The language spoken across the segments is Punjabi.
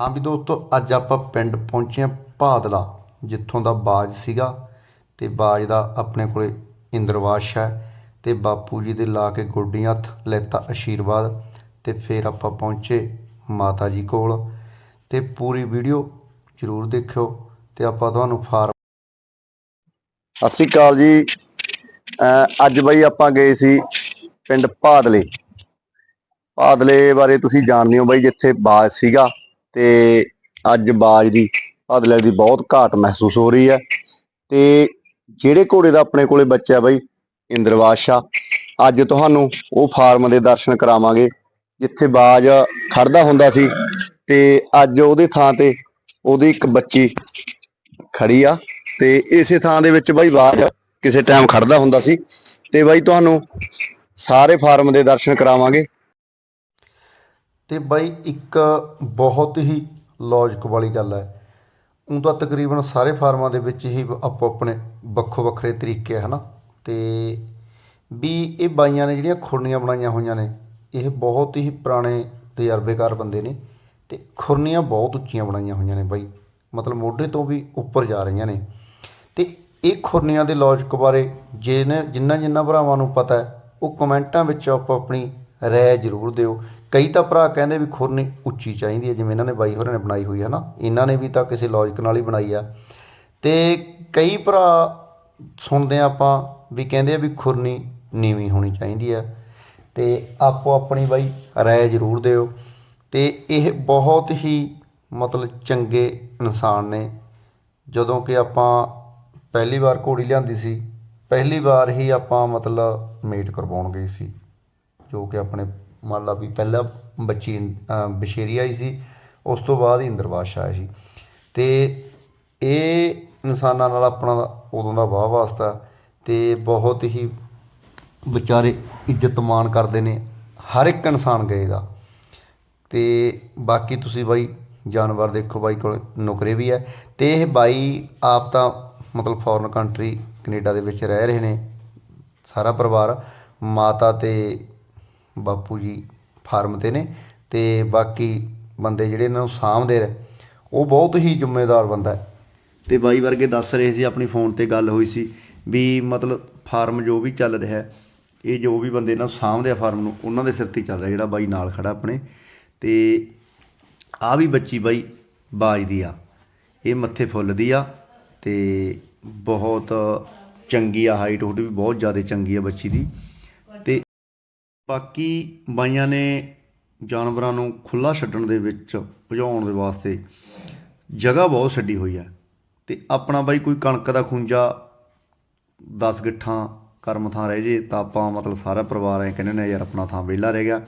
ਹਾਂ ਵੀ ਦੋਸਤੋ, ਅੱਜ ਆਪਾਂ ਪਿੰਡ ਪਹੁੰਚੇ ਹਾਂ ਭਾਦਲਾ, ਜਿੱਥੋਂ ਦਾ ਬਾਜ ਸੀਗਾ ਤੇ ਬਾਜ ਦਾ ਆਪਣੇ ਕੋਲੇ ਇੰਦਰਵਾਸ਼ ਹੈ ਤੇ ਬਾਪੂ ਜੀ ਦੇ ਲਾ ਕੇ ਗੋਡੀ ਹੱਥ ਲੈਤਾ ਆਸ਼ੀਰਵਾਦ ਤੇ ਫਿਰ ਆਪਾਂ ਪਹੁੰਚੇ ਮਾਤਾ ਜੀ ਕੋਲ। ਤੇ ਪੂਰੀ ਵੀਡੀਓ ਜ਼ਰੂਰ ਦੇਖਿਓ ਤੇ ਆਪਾਂ ਤੁਹਾਨੂੰ ਫਾਰਮ ਸਤਿ ਸ਼੍ਰੀ ਅਕਾਲ ਜੀ। ਅੱਜ ਬਈ ਆਪਾਂ ਗਏ ਸੀ ਪਿੰਡ ਭਾਦਲੇ। ਭਾਦਲੇ ਬਾਰੇ ਤੁਸੀਂ ਜਾਣਦੇ ਹੋ ਬਈ, ਜਿੱਥੇ ਬਾਜ ਸੀਗਾ। ਤੇ ਅੱਜ ਬਾਜ ਦੀ ਭਾਦਲੇ ਦੀ ਬਹੁਤ ਘਾਟ ਮਹਿਸੂਸ ਹੋ ਰਹੀ ਹੈ। ਤੇ ਜਿਹੜੇ ਘੋੜੇ ਦਾ ਆਪਣੇ ਕੋਲੇ ਬੱਚਾ ਹੈ ਬਈ ਇੰਦਰਵਾਸ਼ਾ ਅੱਜ ਤੁਹਾਨੂੰ ਉਹ ਫਾਰਮ ਦੇ ਦਰਸ਼ਨ ਕਰਾਵਾਂਗੇ, ਜਿੱਥੇ ਬਾਜ ਖੜਦਾ ਹੁੰਦਾ ਸੀ ਤੇ ਅੱਜ ਉਹਦੇ ਥਾਂ ਤੇ ਉਹਦੀ ਇੱਕ ਬੱਚੀ ਖੜੀ ਆ ਤੇ ਇਸੇ ਥਾਂ ਦੇ ਵਿੱਚ ਬਾਈ ਬਾਜ ਕਿਸੇ ਟਾਈਮ ਖੜਦਾ ਹੁੰਦਾ ਸੀ। ਤੇ ਬਾਈ ਤੁਹਾਨੂੰ ਸਾਰੇ ਫਾਰਮ ਦੇ ਦਰਸ਼ਨ ਕਰਾਵਾਂਗੇ। ਅਤੇ ਬਾਈ ਇੱਕ ਬਹੁਤ ਹੀ ਲੌਜਿਕ ਵਾਲੀ ਗੱਲ ਹੈ। ਊਂ ਤਾਂ ਤਕਰੀਬਨ ਸਾਰੇ ਫਾਰਮਾਂ ਦੇ ਵਿੱਚ ਹੀ ਆਪੋ ਆਪਣੇ ਵੱਖੋ ਵੱਖਰੇ ਤਰੀਕੇ ਹੈ ਨਾ ਅਤੇ ਵੀ ਇਹ ਬਾਈਆਂ ਨੇ ਜਿਹੜੀਆਂ ਖੁਰਨੀਆਂ ਬਣਾਈਆਂ ਹੋਈਆਂ ਨੇ, ਇਹ ਬਹੁਤ ਹੀ ਪੁਰਾਣੇ ਤਜਰਬੇਕਾਰ ਬੰਦੇ ਨੇ ਅਤੇ ਖੁਰਨੀਆਂ ਬਹੁਤ ਉੱਚੀਆਂ ਬਣਾਈਆਂ ਹੋਈਆਂ ਨੇ ਬਾਈ। ਮਤਲਬ ਮੋਢੇ ਤੋਂ ਵੀ ਉੱਪਰ ਜਾ ਰਹੀਆਂ ਨੇ। ਅਤੇ ਇਹ ਖੁਰਨੀਆਂ ਦੇ ਲੌਜਿਕ ਬਾਰੇ ਜਿਹਨੇ ਜਿੰਨਾ ਜਿੰਨਾ ਭਰਾਵਾਂ ਨੂੰ ਪਤਾ ਹੈ, ਉਹ ਕਮੈਂਟਾਂ ਵਿੱਚ ਆਪੋ ਆਪਣੀ ਰਾਏ ਜ਼ਰੂਰ ਦਿਓ। ਕਈ ਤਾਂ ਭਰਾ ਕਹਿੰਦੇ ਵੀ ਖੁਰਨੀ ਉੱਚੀ ਚਾਹੀਦੀ ਹੈ, ਜਿਵੇਂ ਇਹਨਾਂ ਨੇ ਬਾਈ ਹੋਰਾਂ ਨੇ ਬਣਾਈ ਹੋਈ ਹੈ ਨਾ। ਇਹਨਾਂ ਨੇ ਵੀ ਤਾਂ ਕਿਸੇ ਲੌਜਿਕ ਨਾਲ ਹੀ ਬਣਾਈ ਆ। ਤੇ ਕਈ ਭਰਾ ਸੁਣਦੇ ਆ ਆਪਾਂ ਵੀ ਕਹਿੰਦੇ ਆ ਵੀ ਖੁਰਨੀ ਨੀਵੀਂ ਹੋਣੀ ਚਾਹੀਦੀ ਹੈ। ਤੇ ਆਪੋ ਆਪਣੀ ਬਾਈ ਰਾਏ ਜ਼ਰੂਰ ਦਿਓ। ਤੇ ਇਹ ਬਹੁਤ ਹੀ ਮਤਲਬ ਚੰਗੇ ਇਨਸਾਨ ਨੇ। ਜਦੋਂ ਕਿ ਆਪਾਂ ਪਹਿਲੀ ਵਾਰ ਘੋੜੀ ਲਿਆਂਦੀ ਸੀ, ਪਹਿਲੀ ਵਾਰ ਹੀ ਆਪਾਂ ਮਤਲਬ ਮੇਟ ਕਰਵਾਉਣ ਗਏ ਸੀ। ਜੋ ਕਿ ਆਪਣੇ ਮੰਨ ਲਾ ਵੀ ਪਹਿਲਾਂ ਬੱਚੀ ਅ, ਹੀ ਸੀ ਉਸ ਤੋਂ ਬਾਅਦ ਹੀ ਇੰਦਰਵਾਸ਼ ਆਇਆ ਸੀ। ਤੇ ਇਹ ਇਨਸਾਨਾਂ ਨਾਲ ਆਪਣਾ ਉਦੋਂ ਦਾ ਵਾਹ ਵਾਸਤਾ ਤੇ ਬਹੁਤ ਹੀ ਵਿਚਾਰੇ ਇੱਜ਼ਤ ਮਾਣ ਕਰਦੇ ਨੇ ਹਰ ਇੱਕ ਇਨਸਾਨ ਗਏ ਦਾ। ਤੇ ਬਾਕੀ ਤੁਸੀਂ ਬਾਈ ਜਾਨਵਰ ਦੇਖੋ ਬਾਈ ਕੋਲ ਨੁਕਰੇ ਵੀ ਹੈ। ਤੇ ਇਹ ਬਾਈ ਆਪ ਤਾਂ ਮਤਲਬ ਫੋਰਨ ਕੰਟਰੀ ਕੈਨੇਡਾ ਦੇ ਵਿੱਚ ਰਹਿ ਰਹੇ ਨੇ ਸਾਰਾ ਪਰਿਵਾਰ ਮਾਤਾ ਤੇ ਬਾਪੂ ਜੀ ਫਾਰਮ ਤੇ ਨੇ ਤੇ ਬਾਕੀ ਬੰਦੇ ਜਿਹੜੇ ਇਹਨਾਂ ਨੂੰ ਸਾਂਭਦੇ ਰਹੇ, ਉਹ ਬਹੁਤ ਹੀ ਜ਼ਿੰਮੇਵਾਰ ਬੰਦਾ ਹੈ। ਤੇ ਬਾਈ ਵਰਗੇ ਦੱਸ ਰਹੇ ਸੀ, ਆਪਣੀ ਫੋਨ ਤੇ ਗੱਲ ਹੋਈ ਸੀ ਵੀ ਮਤਲਬ ਫਾਰਮ ਜੋ ਵੀ ਚੱਲ ਰਿਹਾ ਇਹ ਜੋ ਵੀ ਬੰਦੇ ਇਹਨਾਂ ਨੂੰ ਸਾਂਭਦੇ ਆ ਫਾਰਮ ਨੂੰ, ਉਹਨਾਂ ਦੇ ਸਿਰ ਤੇ ਚੱਲ ਰਿਹਾ ਜਿਹੜਾ ਬਾਈ ਨਾਲ ਖੜਾ ਆਪਣੇ। ਤੇ ਆ ਵੀ ਬੱਚੀ ਬਾਈ ਬਾਜ ਦੀ ਆ, ਇਹ ਮੱਥੇ ਫੁੱਲ ਦੀ ਆ ਤੇ ਬਹੁਤ ਚੰਗੀ ਆ ਹਾਈਟ ਹੁਟ ਵੀ ਬਹੁਤ ਜ਼ਿਆਦਾ ਚੰਗੀ ਆ ਬੱਚੀ ਦੀ। ਬਾਕੀ ਬਾਈਆਂ ਨੇ ਜਾਨਵਰਾਂ ਨੂੰ ਖੁੱਲਾ ਛੱਡਣ ਦੇ ਵਿੱਚ, ਭਜਾਉਣ ਦੇ ਵਾਸਤੇ ਜਗ੍ਹਾ ਬਹੁਤ ਛੱਡੀ ਹੋਈ ਹੈ ਤੇ ਆਪਣਾ ਬਾਈ ਕੋਈ ਕਣਕ ਦਾ ਖੁੰਜਾ 10 ਗਿੱਠਾਂ ਕਰਮ ਥਾਂ ਰਹਿ ਜੇ ਤਾਂ ਆਪਾਂ ਮਤਲਬ ਸਾਰਾ ਪਰਿਵਾਰ ਐ ਕਹਿੰਦੇ ਨੇ ਯਾਰ ਆਪਣਾ ਥਾਂ ਵਿਹਲਾ ਰਹਿ ਗਿਆ।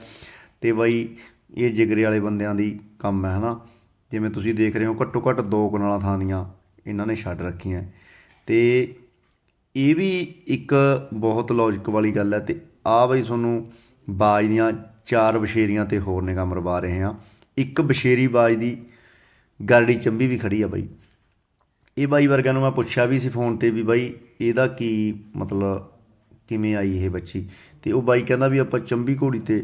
ਤੇ ਬਾਈ ਇਹ ਜਿਗਰੇ ਵਾਲੇ ਬੰਦਿਆਂ ਦੀ ਕੰਮ ਹੈ ਹਨਾ। ਜਿਵੇਂ ਤੁਸੀਂ ਦੇਖ ਰਹੇ ਹੋ ਘੱਟੋ ਘੱਟ ਦੋ ਕਨਾਲਾਂ ਥਾਂ ਦੀਆਂ ਇਹਨਾਂ ਨੇ ਛੱਡ ਰੱਖੀਆਂ। ਤੇ ਇਹ ਵੀ ਇੱਕ ਬਹੁਤ ਲੌਜਿਕ ਵਾਲੀ ਗੱਲ ਹੈ ਤੇ ਆ ਬਈ ਤੁਹਾਨੂੰ ਬਾਜ ਦੀਆਂ ਚਾਰ ਬਸ਼ੇਰੀਆਂ ਤੇ ਹੋਰ ਨਿਗਾਹ ਮਰਵਾ ਰਹੇ ਹਾਂ। ਇੱਕ ਬਸ਼ੇਰੀ ਬਾਜ ਦੀ ਗਰੜੀ ਚੰਬੀ ਵੀ ਖੜੀ ਆ ਬਾਈ। ਇਹ ਬਾਈ ਵਰਗਿਆਂ ਨੂੰ ਮੈਂ ਪੁੱਛਿਆ ਵੀ ਸੀ ਫੋਨ ਤੇ ਵੀ ਬਾਈ, ਇਹਦਾ ਕੀ ਮਤਲਬ ਕਿਵੇਂ ਆਈ ਇਹ ਬੱਚੀ? ਤੇ ਉਹ ਬਾਈ ਕਹਿੰਦਾ ਵੀ ਆਪਾਂ ਚੰਬੀ ਘੋੜੀ ਤੇ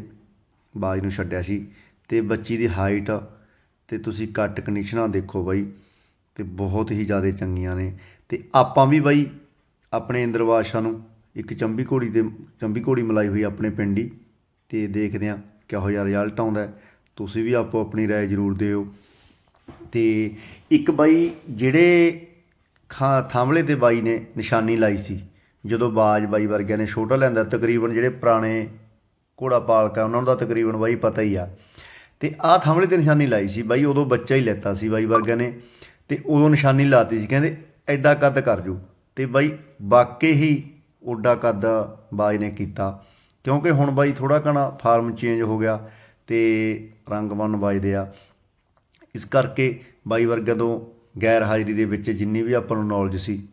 ਬਾਜ ਨੂੰ ਛੱਡਿਆ ਸੀ ਤੇ ਬੱਚੀ ਦੀ ਹਾਈਟ ਤੇ ਤੁਸੀਂ ਕੱਟ ਕੰਡੀਸ਼ਨਾਂ ਦੇਖੋ ਬਾਈ ਤੇ ਬਹੁਤ ਹੀ ਜ਼ਿਆਦਾ ਚੰਗੀਆਂ ਨੇ। ਤੇ ਆਪਾਂ ਵੀ ਬਾਈ ਆਪਣੇ ਇੰਦਰਵਾਸ਼ਾ ਨੂੰ ਇੱਕ ਚੰਬੀ ਘੋੜੀ ਤੇ ਚੰਬੀ ਘੋੜੀ ਮਲਾਈ ਹੋਈ ਆਪਣੇ ਪਿੰਡ ਹੀ। ਤੇ ਦੇਖਦੇ ਆ ਕਿਹੋ ਜਿਹਾ ਰਿਜ਼ਲਟ ਆਉਂਦਾ ਤੁਸੀਂ ਵੀ ਆਪੋ ਆਪਣੀ ਰਾਏ ਜ਼ਰੂਰ ਦਿਓ। ਤੇ ਇੱਕ ਬਾਈ ਜਿਹੜੇ ਖਾ ਥਾਂਵਲੇ ਤੇ ਬਾਈ ਨੇ ਨਿਸ਼ਾਨੀ ਲਾਈ ਸੀ, ਜਦੋਂ ਬਾਜ ਬਾਈ ਵਰਗਿਆਂ ਨੇ ਛੋਟਾ ਲੈਂਦਾ, ਤਕਰੀਬਨ ਜਿਹੜੇ ਪੁਰਾਣੇ ਘੋੜਾ ਪਾਲਕਾ ਉਹਨਾਂ ਨੂੰ ਤਾਂ ਤਕਰੀਬਨ ਬਾਈ ਪਤਾ ਹੀ ਆ। ਤੇ ਆਹ ਥਾਂਵਲੇ ਤੇ ਨਿਸ਼ਾਨੀ ਲਾਈ ਸੀ ਬਾਈ, ਉਦੋਂ ਬੱਚਾ ਹੀ ਲੈਤਾ ਸੀ ਬਾਈ ਵਰਗਿਆਂ ਨੇ। ਤੇ ਉਦੋਂ ਨਿਸ਼ਾਨੀ ਲਾਤੀ ਸੀ, ਕਹਿੰਦੇ ਐਡਾ ਕੱਦ ਕਰ ਜੋ। ਤੇ ਬਾਈ ਵਾਕਈ ਹੀ ਓਡਾ ਕੱਦ ਬਾਜ ਨੇ ਕੀਤਾ। ਕਿਉਂਕਿ ਹੁਣ ਬਾਈ ਥੋੜਾ ਕਣਾ ਫਾਰਮ ਚੇਂਜ ਹੋ ਗਿਆ ਤੇ ਰੰਗ ਬੰਨ ਵੱਜਦੇ ਆ। ਇਸ ਕਰਕੇ ਬਾਈ ਵਰਗਾ ਤੋਂ ਗੈਰ ਹਾਜ਼ਰੀ ਦੇ ਵਿੱਚ ਜਿੰਨੀ ਵੀ ਆਪਾਂ ਨੂੰ ਨੌਲੇਜ ਸੀ